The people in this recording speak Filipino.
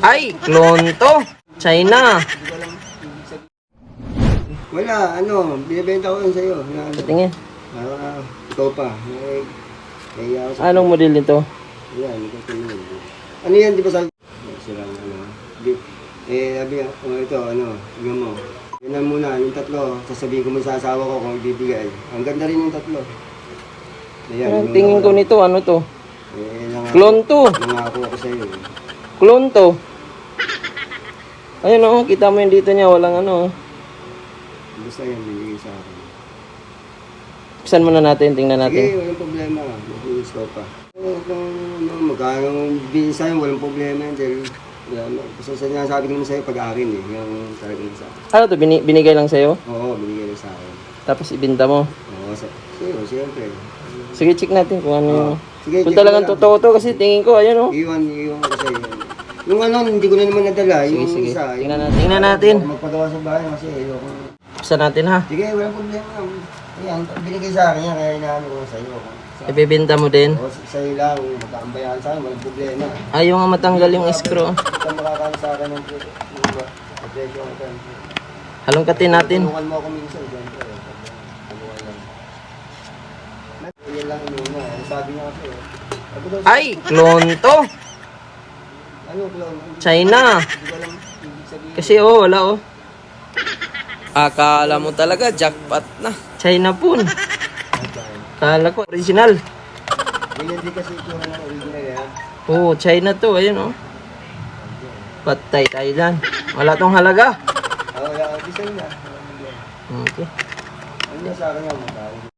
Ay, clone to. China. Wala, ano, binibenta ko yun sa'yo. Na, ano, Tingin. ah, ito pa. Eh, kaya ako sa... Anong model nito? Yan, ko tingin. Ano yan, di ba sa... Silang, ano, di, eh, sabi, oh, ito, ano, tingnan mo. Yan lang muna, yung tatlo, sasabihin ko mo sa asawa ko kung ibibigay. Ang ganda rin yung tatlo. Ayan, Ang yung tingin ko nakala- nito, ano to? Eh, nangako, Clone to. nangako ako sa'yo. eh. Clone to. Ayun oh, kita mo yung dito niya, walang ano. Basta yan, binigay sa akin. Buksan muna natin, tingnan Sige, natin. walang problema. Mag-iis ko pa. Kung ano, magkano bilhin sa'yo, walang problema yan. Dahil, wala, kasi sa sinasabi ko naman sa'yo, pag-akin eh. Yung talagang sa akin. Ano to, bini- binigay lang sa'yo? Oo, binigay na sa akin. Tapos ibinta mo. Oo, sa, sige, siyempre. Sige, check natin kung ano yung... Sige, Kung check talagang lang. totoo to, kasi tingin ko, ayun oh. Iwan, iwan ko sa'yo. Yung ano, hindi ko na naman nadala. Sige, yung sige. isa. Tingnan natin. Tingnan natin. Magpagawa sa bahay kasi ayoko. Buksan natin ha. Sige, walang problema. Ayan, binigay sa akin yan, kaya inaano ko sa'yo. Sa, Ibibenta mo din. o, sa'yo lang, magkakambayan sa akin, walang problema. Ayaw nga matanggal yung screw. Ikaw makakano sa akin ng presyo. Yung ba? Ang presyo ko ito. Halongkatin natin. Tulungan mo ako minsan. Tulungan lang. Yan lang Sabi niya kasi. eh. Sabi daw, Ay, clone to. Ano, clown? China. Kasi oh, wala oh. Akala mo talaga, jackpot na. China pun. Akala ko, original. Ganyan din kasi ito ng original yan. Oo, China to, ayun oh. Patay, Thailand. Wala tong halaga. Ah, wala. Design na. Okay. Ano sa akin? Magkano?